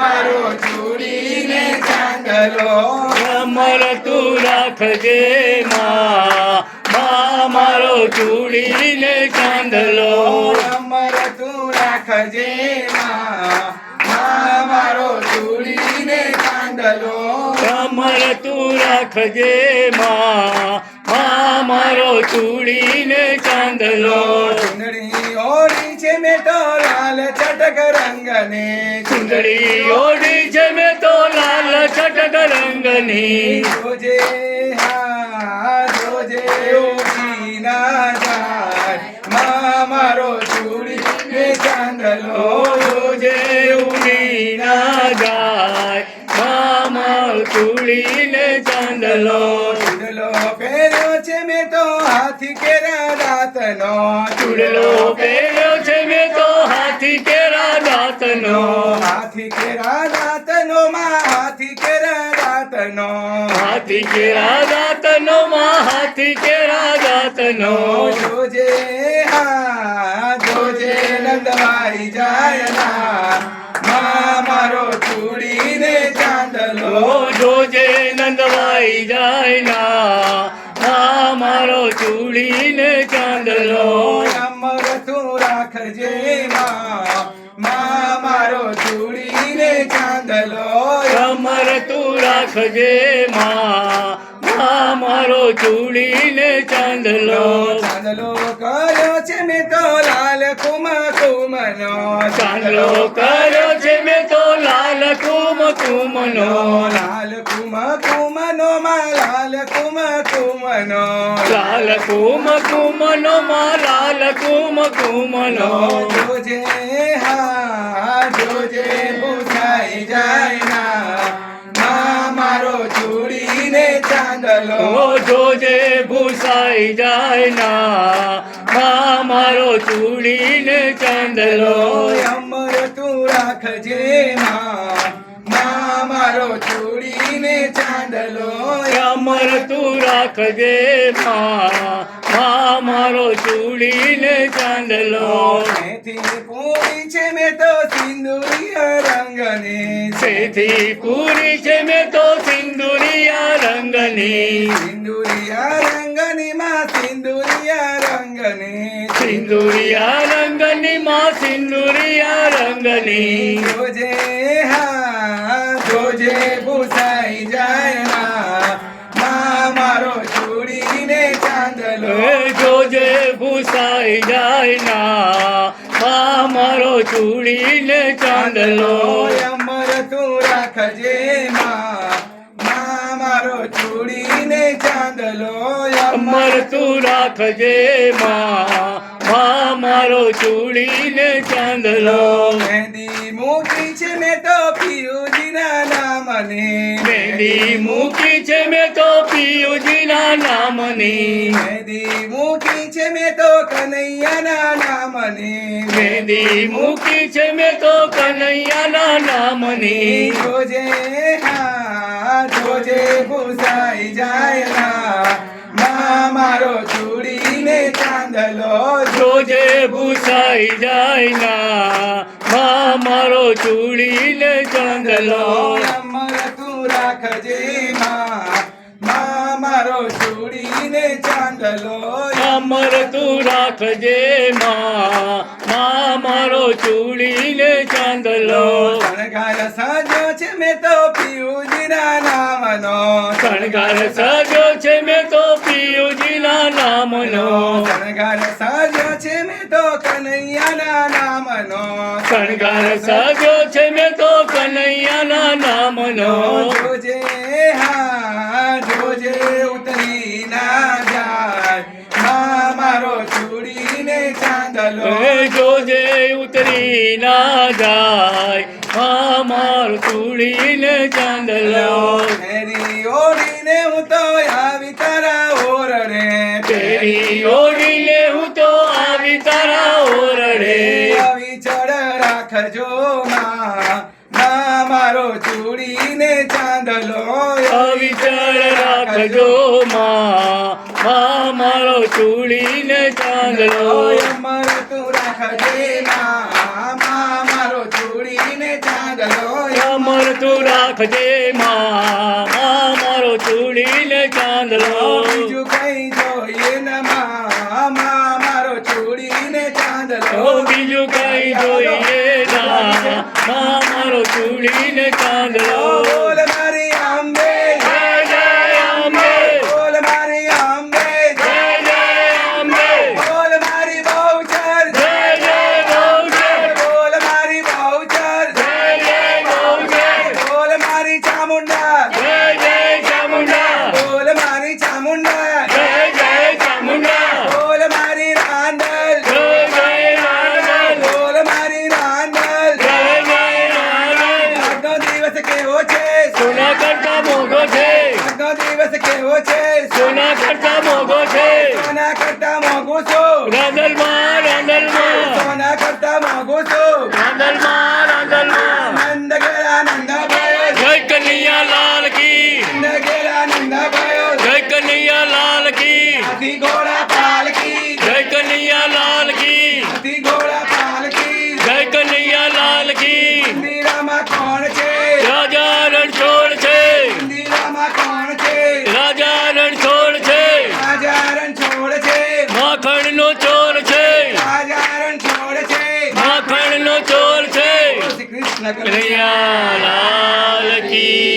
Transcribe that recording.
મારો ચૂડીને ચાંદલો. અમર તું રાખજે માં. મારો ચૂડીને ચાંદલો. અમર તું રાખજે મારો ચૂડીને ચાંદલો. અમર તું રાખજે માં. મારો ચૂડીને ચાંદલો. ચુંદડી ઓડી છે મેં તો લાલ ચટક રંગને. ચુંદડી ઓડી છે મેં તો લાલ ચટક રંગની. જોજે હા જોજે ઓછી ના જાય મારો ચૂડીને ચાંદલો. ચૂડીને ચાંદલો. ચૂડલો પહેર્યો છે મેં તો હાથી કેરા રાતનો ચૂડલો પહેર્યો છે મેં તો હાથી કેરા દાંતનો. હાથી કેરા રાતનો માં હાથી કેરા રાતનો હાથી કેરા દાંતનો માં હાથી કેરા દાંતનો. જોજે હા જોજે નંદવાઈ જાય ના. નંદવાઈ જાય ના મા મારો ચૂડીને ચાંદલો. અમર તું રાખજે માં. મારો ચૂડીને ચાંદલો. અમર તું રાખજે માં. મારો ચૂડીને ચાંદલો. ચાંદલો કર્યો છે મેં તો લાલ કુમા કુમનો ચાંદલો કર્યો છે મેં તો કુમનો લાલ કુમ કુમનો માં લાલ કુમ કુમનો લાલ કુમ કુમનો માં લાલ કુમ કુમનો જોજે હા જોજે પૂછાઈ જાય ના મારો ચૂડીને ચાંદલો. જોજે ભૂસાઈ જાય ના મારો ચૂડીને ચાંદલો. અમર તું રાખજે માં. ચાંદલો અમર તું રાખજે મા મા મારો ચૂડીને ચાંદલો મેથી પૂરી છે મેં તો સિંદુરિયા રંગની સેથી પૂરી છે મેં તો સિંદુરિયા રંગની સિંદુરિયા રંગની માં સિંદુરિયા રંગની સિંદુરિયા રંગની માં સિંદુરિયા રંગની ભૂસાઈ જાય ના. મા મારો ચૂડીને ચાંદલો. અમર તું રાખજે મારો ચૂડી ચૂડીને ચાંદલો. અમર તું રાખજે મા. મા મારો ચૂડીને ચાંદલો. મહેંદી મૂકી છે મેં તો પિયુજીના નામને. મેંદી મૂકી છે મેં તો પિયુજીના નામની. મહેંદી છે મેં તો કનૈયાના નામને. મેંદી મૂકી છે મેં તો કનૈયાના નામને. જોજે હા જોજે ભૂસાઈ જાય ના માં મારો ચૂડીને ચાંદલો જોજે ભૂસાઈ જાય ના મા મારો ચૂડીને ચાંદલો. અમર તું રાખજે મા મારો ચૂડીને ચાંદલો અમર તું રાખજે માં મારો ચૂડીને ચાંદલો. શણગાર સાજો છે મેં તો પિયુજીના નામનો. શણગાર સાજો છે મેં તો પિયુજીના નામનો. શણગાર સાજો છે મેં તો કનૈયાના નામનો. શણગાર સાજો છે મેં તો કનૈયાના નામનો. જોજે ઉતરી ના જાય અમાર મારો ચૂડીને ચાંદલો. મેરી ઓળીને હું તો આવી તારા ઓરડે. તેરી ઓઢીને હું તો આવી તારા ઓરડે. આવી ચડ રાખજો માં માં મારો ચૂડીને ચાંદલો. અવિચળ રાખજો માં મા મારો ચૂડીને ચાંદલો અમર તું રાખજે માં તું રાખજે માં મારો ચૂડી લે ચાંદલો બીજું કઈ જોઈએ ને માં મારો ચૂડી ને ચાંદલો બીજું કઈ જોઈએ ના મારો ચૂડી ને ચાંદલો. સોના કરતા મોંઘો છે. સોના કરતા મોંઘો છો. રંગલમાં રંગલમાં. સોના કરતા મોંઘો છો. કનૈયા લાલ કી